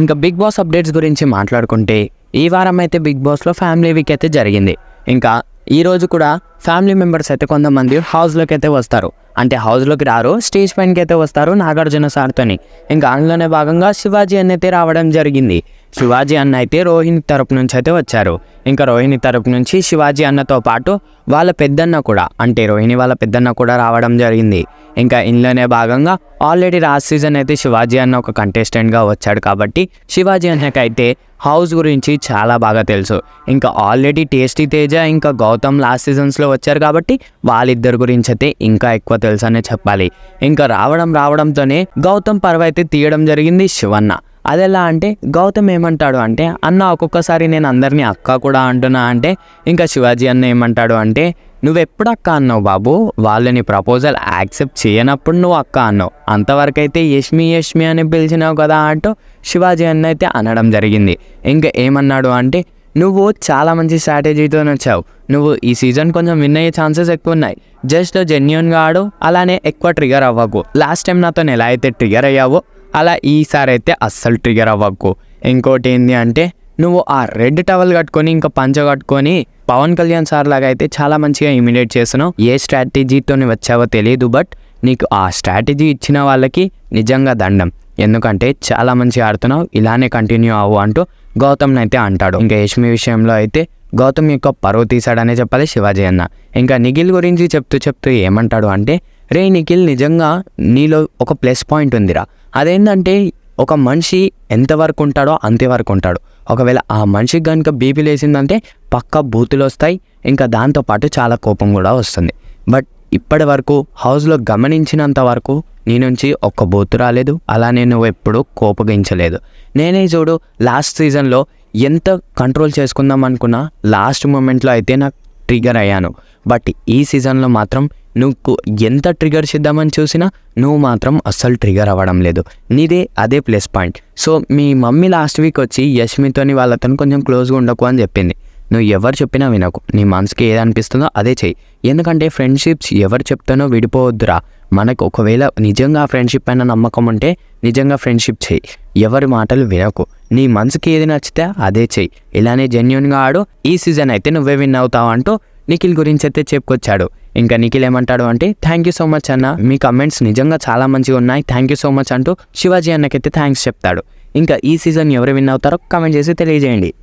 ఇంకా big boss updates గురించి మాట్లాడుకుంటే ఈ వారం అయితే బిగ్ బాస్లో ఫ్యామిలీ వీక్ అయితే జరిగింది. ఇంకా ఈ రోజు కూడా ఫ్యామిలీ మెంబర్స్ అయితే కొంతమంది హౌస్లోకి అయితే వస్తారు. అంటే హౌస్లోకి రారు స్టేజ్ పైనకి అయితే వస్తారు నాగార్జున సార్తోని. ఇంకా అందులోనే భాగంగా శివాజీ అన్న అయితే రావడం జరిగింది. శివాజీ అన్న అయితే రోహిణి తరపు నుంచి అయితే వచ్చారు. ఇంకా రోహిణి తరపు నుంచి శివాజీ అన్నతో పాటు వాళ్ళ పెద్దన్న కూడా అంటే రోహిణి వాళ్ళ పెద్దన్న కూడా రావడం జరిగింది. ఇంకా ఇందులోనే భాగంగా ఆల్రెడీ లాస్ట్ సీజన్ అయితే శివాజీ అన్న ఒక కంటెస్టెంట్గా వచ్చాడు కాబట్టి శివాజీ అన్నకైతే హౌస్ గురించి చాలా బాగా తెలుసు. ఇంకా ఆల్రెడీ టేస్టీ తేజ ఇంకా గౌతమ్ లాస్ట్ సీజన్స్లో వచ్చారు కాబట్టి వాళ్ళిద్దరి గురించి అయితే ఇంకా ఎక్కువ తెలుసు అనే చెప్పాలి. ఇంకా రావడం రావడంతోనే గౌతమ్ పర్వ అయితే తీయడం జరిగింది శివన్న. అదెలా అంటే గౌతమ్ ఏమంటాడు అంటే అన్న ఒక్కొక్కసారి నేను అందరినీ అక్క కూడా అంటున్నా అంటే ఇంకా శివాజీ అన్న ఏమంటాడు అంటే నువ్వు ఎప్పుడు అక్క అన్నావు బాబు? వాళ్ళని ప్రపోజల్ యాక్సెప్ట్ చేయనప్పుడు నువ్వు అక్క అన్నావు. అంతవరకు అయితే యష్మి యష్మి అని పిలిచినావు కదా అంటూ శివాజీ అన్న అయితే అనడం జరిగింది. ఇంకా ఏమన్నాడు అంటే నువ్వు చాలా మంచి స్ట్రాటజీతో వచ్చావు. నువ్వు ఈ సీజన్ కొంచెం విన్ అయ్యే ఛాన్సెస్ ఎక్కువ ఉన్నాయి. జస్ట్ జెన్యున్గా ఆడు. అలానే ఎక్కువ ట్రిగర్ అవ్వకు. లాస్ట్ టైం నాతో ఎలా అయితే ట్రిగర్ అయ్యావో అలా ఈసారి అయితే అస్సలు ట్రిగర్ అవ్వకు. ఇంకోటి ఏంటి అంటే నువ్వు ఆ రెడ్ టవల్ కట్టుకొని ఇంకా పంచ కట్టుకొని పవన్ కళ్యాణ్ సార్ లాగా అయితే చాలా మంచిగా ఇమిడియేట్ చేస్తున్నావు. ఏ స్ట్రాటజీతో వచ్చావో తెలియదు బట్ నీకు ఆ స్ట్రాటజీ ఇచ్చిన వాళ్ళకి నిజంగా దండం. ఎందుకంటే చాలా మంచి ఆడుతున్నావు ఇలానే కంటిన్యూ అవ్వు అంటూ గౌతమ్ని అయితే అంటాడు. ఇంకా యష్మి విషయంలో అయితే గౌతమ్ యొక్క పరువు తీశాడనే చెప్పాలి శివాజీ అన్న. ఇంకా నిఖిల్ గురించి చెప్తూ చెప్తూ ఏమంటాడు అంటే రే నిఖిల్ నిజంగా నీలో ఒక ప్లస్ పాయింట్ ఉందిరా. అదేంటంటే ఒక మనిషి ఎంతవరకు ఉంటాడో అంతవరకు ఉంటాడు. ఒకవేళ ఆ మనిషికి కనుక బీపీ లేసిందంటే పక్క బూతులు వస్తాయి ఇంకా దాంతోపాటు చాలా కోపం కూడా వస్తుంది. బట్ ఇప్పటి వరకు హౌస్లో గమనించినంత వరకు నీ నుంచి ఒక్క బూతు రాలేదు అలానే నువ్వు ఎప్పుడూ కోపగించలేదు. నేనే చూడు లాస్ట్ సీజన్లో ఎంత కంట్రోల్ చేసుకుందాం అనుకున్నా లాస్ట్ మూమెంట్లో అయితే నాకు ట్రిగర్ అయ్యాను. బట్ ఈ సీజన్లో మాత్రం నువ్వు ఎంత ట్రిగర్ చేద్దామని చూసినా నువ్వు మాత్రం అస్సలు ట్రిగర్ అవ్వడం లేదు. నీదే అదే ప్లస్ పాయింట్ సో మీ మమ్మీ లాస్ట్ వీక్ వచ్చి యష్మితోని వాళ్ళతో కొంచెం క్లోజ్గా ఉండకు అని చెప్పింది. నువ్వు ఎవరు చెప్పినా వినకు. నీ మనసుకి ఏది అనిపిస్తుందో అదే చెయ్యి. ఎందుకంటే ఫ్రెండ్షిప్స్ ఎవరు చెప్తానో విడిపోవద్దురా. మనకు ఒకవేళ నిజంగా ఫ్రెండ్షిప్ పైన నమ్మకం ఉంటే నిజంగా ఫ్రెండ్షిప్ చెయ్యి. ఎవరి మాటలు వినకు. నీ మనసుకి ఏది నచ్చితే అదే చెయ్యి. ఇలానే జెన్యున్గా ఆడు. ఈ సీజన్ అయితే నువ్వే విన్ అవుతావు అంటూ నిఖిల్ గురించి అయితే చెప్పుకొచ్చాడు. ఇంకా నిఖిల్ ఏమంటాడు అంటే థ్యాంక్ యూ సో మచ్ అన్న. మీ కమెంట్స్ నిజంగా చాలా మంచిగా ఉన్నాయి. థ్యాంక్ యూ సో మచ్ అంటూ శివాజీ అన్నకైతే థ్యాంక్స్ చెప్తాడు. ఇంకా ఈ సీజన్ ఎవరు విన్ అవుతారో కమెంట్ చేసి తెలియజేయండి.